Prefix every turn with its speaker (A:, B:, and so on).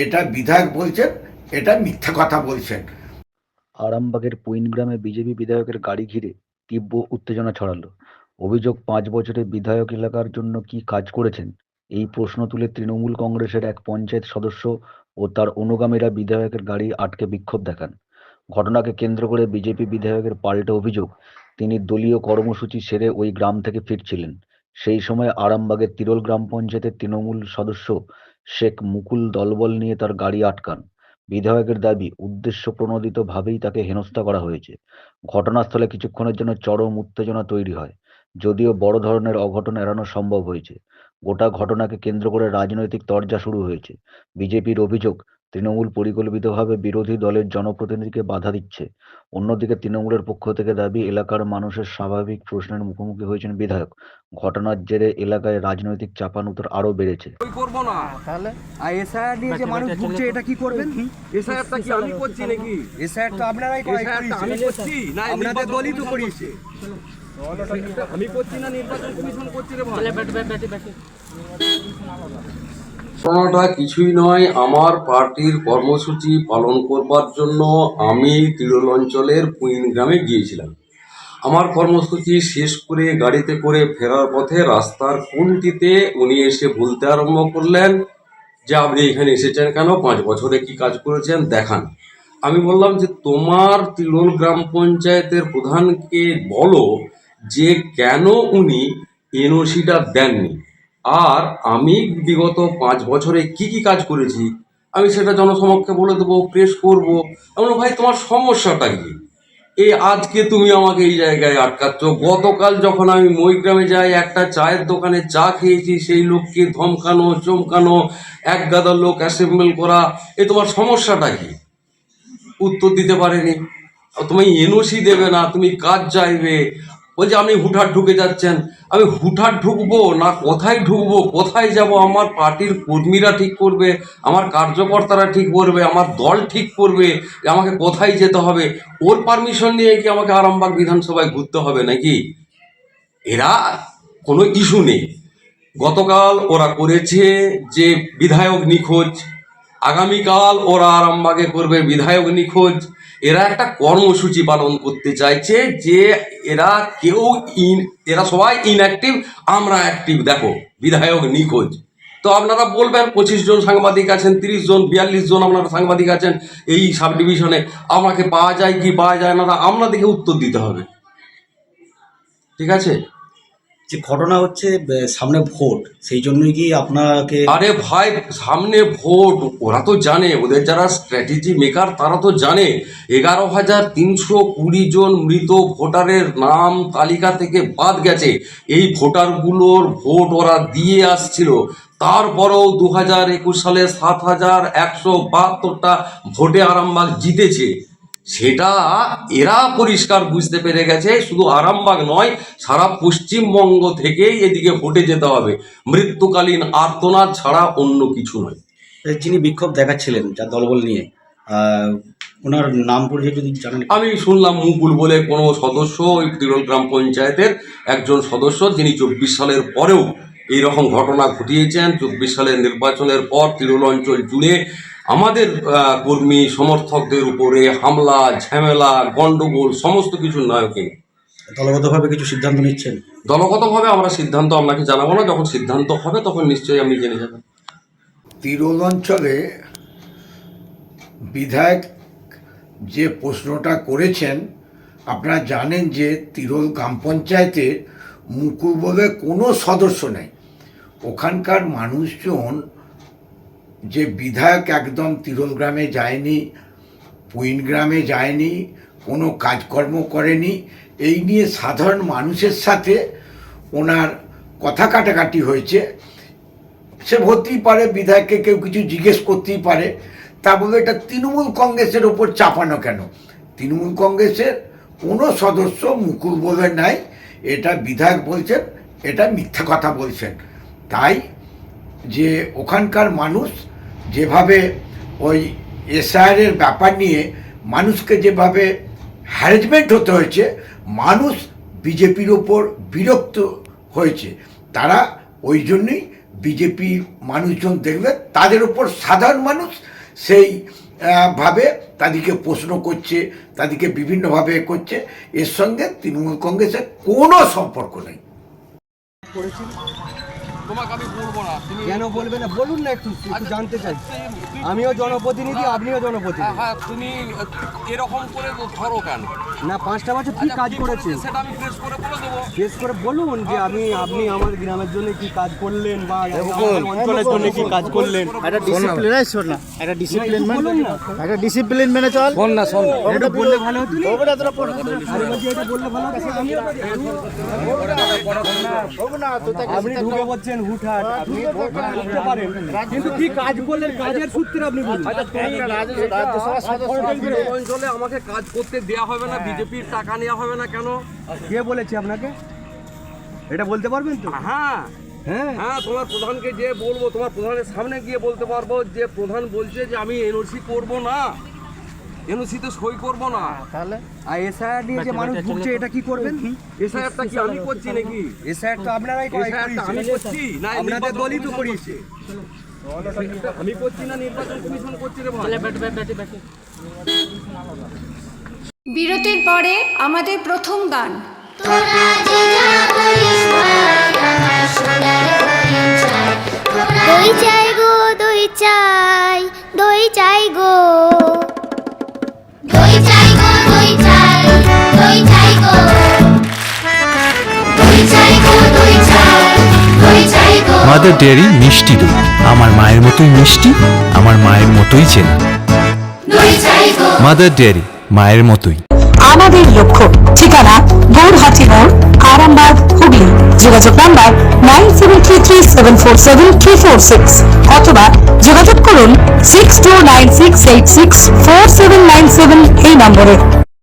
A: এটা বিধায়ক বলছেন, এটা মিথ্যা কথা বলছেন।
B: আরামবাগের পুইন গ্রামে বিজেপি বিধায়কের গাড়ি ঘিরে তীব্র উত্তেজনা ছড়ালো। অভিযোগ, পাঁচ বছরে বিধায়ক এলাকার জন্য কি কাজ করেছেন? এই প্রশ্ন তুলে তৃণমূল কংগ্রেসের এক পঞ্চায়েত সদস্য ও তার অনুগামীরা বিধায়কের গাড়ি আটকে বিক্ষোভ দেখান। ঘটনাকে কেন্দ্র করে বিজেপি বিধায়কের পাল্টা অভিযোগ, তিনি দলীয় কর্মসূচি সেরে ওই গ্রাম থেকে ফিরছিলেন। সেই সময় আরামবাগের তিরোল গ্রাম পঞ্চায়েতের তৃণমূল সদস্য শেখ মুকুল দলবল নিয়ে তার গাড়ি আটকান। বিধায়কের দাবি, উদ্দেশ্য প্রণোদিত ভাবেই তাকে হেনস্থা করা হয়েছে। ঘটনাস্থলে কিছুক্ষণের জন্য চরম উত্তেজনা তৈরি হয়, যদিও বড় ধরনের অঘটন এড়ানো সম্ভব হয়েছে। গোটা ঘটনাকে কেন্দ্র করে রাজনৈতিক তরজা শুরু হয়েছে। বিজেপির অভিযোগ তৃণমূল পরিকল্পিতভাবে বিরোধী দলের জনপ্রতিনিধিকে বাধা দিচ্ছে। অন্যদিকে তৃণমূলের পক্ষ থেকে দাবি এলাকার মানুষের স্বাভাবিক প্রশ্নের মুখোমুখি হয়েছেন বিধায়ক। ঘটনার জেরে এলাকায় রাজনৈতিক চাপান চাপানুতর বেড়েছে।
C: না।
D: তাহলে? আর এসআইআর নিয়ে যে মানুষ ভুগছে এটা কি করবেন?
C: এসআইআরটা কি আমি করছি নাকি?
D: এসআইআর তো আপনারাই
C: আমি করছি। না
D: আপনাদের
C: নির্বাচন
D: দলই তো
C: কমিশন
D: করিয়েছে
C: আমি করছি না নির্বাচন কমিশন করছি রে ভাই।
E: ঘটনাটা কিছুই নয়, আমার পার্টির কর্মসূচি পালন করবার জন্য আমি তিরোল অঞ্চলের কুইন গ্রামে গিয়েছিলাম। আমার কর্মসূচি শেষ করে গাড়িতে করে ফেরার পথে রাস্তার কোনটিতে উনি এসে বলতে আরম্ভ করলেন, যে আপনি এখানে এসেছেন কেন, পাঁচ বছরে কি কাজ করেছেন, দেখান। আমি বললাম যে, তোমার তিলোল গ্রাম পঞ্চায়েতের প্রধানকে বলো যে কেন উনি এনওসিটা দেননি? আর আমি বিগত পাঁচ বছরে কি কি কাজ করেছি, আমি সেটা জনসমক্ষে বলে দেবো প্রেস করব। আমি ভাই, তোমার সমস্যাটা কি? এই আজকে তুমি আমাকে এই জায়গায় আটকাচ্ছ। গতকাল যখন আমি মইগ্রামে যাই, একটা চায়ের দোকানে চা খেয়েছি, সেই লোককে ধমকানো, চমকানো, এক গাদা লোক অ্যাসেম্বল করা, এ, তোমার সমস্যাটা কি? উত্তর দিতে পারেনি। তুমি এনওসি দেবে না, তুমি কাজ চাইবে। বলছে, আপনি হুটহাট ঢুকে যাচ্ছেন। আমি হুটহাট ঢুকবো? না, কোথায় ঢুকবো? কোথায় যাব? আমার পার্টির কর্মীরা ঠিক করবে? আমার কার্যকর্তারা ঠিক করবে? আমার দল ঠিক করবে? আমাকে কোথায় যেতে হবে? ওর পারমিশন নিয়ে কি আমাকে আরামবাগ বিধানসভায় ঘুরতে হবে নাকি? এরা কোনো ইস্যু নেই। গতকাল ওরা করেছে যে বিধায়ক নিখোঁজ। আগামীকাল ওরা আরামবাগে করবে বিধায়ক নিখোঁজ। এরা একটা কর্মসূচি পালন করতে চাইছে যে এরা কেউ ইন, এরা সবাই ইনঅ্যাক্টিভ আমরা অ্যাক্টিভ দেখো, বিধায়ক নিখোঁজ। তো আপনারা বলবেন, পঁচিশ জন সাংবাদিক আছেন, তিরিশ জন, বিয়াল্লিশ জন আপনারা সাংবাদিক আছেন এই সাব ডিভিশনে আমাকে পাওয়া যায় কি পাওয়া যায় না আপনাদেরকে উত্তর দিতে হবে। ঠিক আছে?
F: যে ঘটনা হচ্ছে সামনে ভোট, সেই জন্যই কি আপনাকে
E: আরে ভাই, সামনে ভোট, ওরা তো জানে, ওদের যারা স্ট্র্যাটেজি মেকার তারা তো জানে। এগারো হাজার তিনশো কুড়ি জন মৃত ভোটারের নাম তালিকা থেকে বাদ গেছে। এই ভোটারগুলোর ভোট ওরা দিয়ে আসছিল। তারপরেও দু হাজার একুশ সালে সাত হাজার একশো বাহাত্তরটা ভোটে আরামবাগ জিতেছে। সেটা এরা পরিষ্কার বুঝতে পেরে গেছে শুধু আরামবাগ নয় সারা পশ্চিমবঙ্গ থেকেই এদিকে ভোটে যেতে হবে। মৃত্যুকালীন আর্তনাদ ছাড়া অন্য কিছু নয়।
F: যিনি বিক্ষোভ দেখাচ্ছিলেন যা দলবল নিয়ে ওনার নাম পরিচয় যদি জানেন।
E: আমি শুনলাম মুকুল বলে কোনো সদস্য ওই তিরোল গ্রাম পঞ্চায়েতের একজন সদস্য যিনি চব্বিশ সালের পরেও এই রকম ঘটনা ঘটিয়েছেন। চব্বিশ সালের নির্বাচনের পর তিরোল অঞ্চল জুড়ে আমাদের কর্মী সমর্থকদের উপরে হামলা ঝামেলা গন্ডগোল সমস্ত কিছু নায়কে।
F: দলবদ্ধভাবে কিছু সিদ্ধান্ত নিচ্ছেন?
E: দলগতভাবে আমরা সিদ্ধান্ত আপনাকে জানাব না যখন সিদ্ধান্ত হবে তখন নিশ্চয়ই আপনি জেনে যাবেন।
A: তিরোল অঞ্চলে বিধায়ক যে প্রশ্নটা করেছেন আপনারা জানেন যে তিরোল গ্রাম পঞ্চায়েতের মুকুল বলে কোনো সদস্য নেই। ওখানকার মানুষজন যে বিধায়ক একদম তিরোল গ্রামে যায়নি, পুইন গ্রামে যায়নি, কোনো কাজকর্ম করেনি, এই নিয়ে সাধারণ মানুষের সাথে ওনার কথা কাটাকাটি হয়েছে। সে হতেই পারে, বিধায়ককে কেউ কিছু জিজ্ঞেস করতেই পারে। তা বলে এটা তৃণমূল কংগ্রেসের ওপর চাপানো কেন? তৃণমূল কংগ্রেসের কোনো সদস্য মুকুল বলে নাই, এটা বিধায়ক বলছেন, এটা মিথ্যা কথা বলছেন। তাই যে ওখানকার মানুষ যেভাবে ওই এসআইআরের ব্যাপার নিয়ে মানুষকে যেভাবে হ্যারেসমেন্ট হতে হয়েছে, মানুষ বিজেপির ওপর বিরক্ত হয়েছে। তারা ওই জন্যই বিজেপি মানুষজন দেখবে তাদের উপর সাধারণ মানুষ সেই ভাবে তাদেরকে প্রশ্ন করছে, তাদেরকে বিভিন্নভাবে করছে। এর সঙ্গে তৃণমূল কংগ্রেসের কোনো সম্পর্ক নেই।
E: তোমাকে আমি বলব না তুমি
D: কেন বলবে না? বলুন না একটু একটু জানতে চাই। আমিও জনপ্রতিনিধি আপনিও
E: হ্যাঁ,
D: জনপ্রতিনিধি।
E: হ্যাঁ তুমি এরকম করে ধরো কেন?
D: না পাঁচটা বছর কি
E: আচ্ছা,
D: কাজ
E: কি
D: করেছেন?
E: সেটা আমি প্রেস করে বলে দেবো।
D: বেশ করে বলুন যে আমি আপনি আমার গ্রামের জন্য কি কাজ করলেন বা অঞ্চলের জন্য কি কাজ করলেন?
G: একটা ডিসিপ্লিন এই শোন না। একটা ডিসিপ্লিন মেনে
D: বলুন না।
G: একটা ডিসিপ্লিন মেনে চল।
E: শোন না শোন
D: এটা বললে ভালো হতো না?
G: ওটা তোরা পড়া
D: আমি এটা বললে ভালো হতো
G: তো
D: আপনি ঢুকে পড়ছেন হুটহাট আপনি ঢুকতে পারেন। কিন্তু কি কাজ করলেন? কাজের সূত্রে আপনি বলুন
E: অঞ্চলে আমাকে কাজ করতে দেয়া হবে না বিজেপির টাকা নেওয়া হবে না কেন?
D: কে বলেছে আপনাকে? এটা বলতে পারবেন তো?
E: হ্যাঁ।
D: হ্যাঁ।
E: হ্যাঁ তোমার প্রধানকে যে বলব তোমার প্রধানের সামনে গিয়ে বলতে পারব যে প্রধান বলছে যে আমি এনওসি করব না। এনওসিতে সই করব না
G: তাহলে
D: আর এসআইআর নিয়ে যে মানুষ ভুগছে এটা কি করবেন
E: এসআইআরটা কি আমি করছি নাকি
D: এসআইআর তো আপনারাই
E: এসআইআরটা আমি করছি না
D: আপনাদের দলই তো করিয়েছে
E: আমি করছি না নির্বাচন কমিশন করছি রে ভাই
H: বিরতির পরে আমাদের প্রথম গান।
I: দই চাই গো দই চাই
J: মাদার ডেয়ারি মিষ্টি দই আমার মায়ের মতোই মিষ্টি, আমার মায়ের মতোই চেনা। মাদার ডেয়ারি, মায়ের মতোই।
K: আমাদের লক্ষ্য, ঠিকানা, গৌরহাটি মোড়, আরামবাগ, হুগলি। যোগাযোগ number nine seven three three seven four seven three four six অথবা যোগাযোগ করুন six two nine six eight six four seven nine seven এই নম্বরে।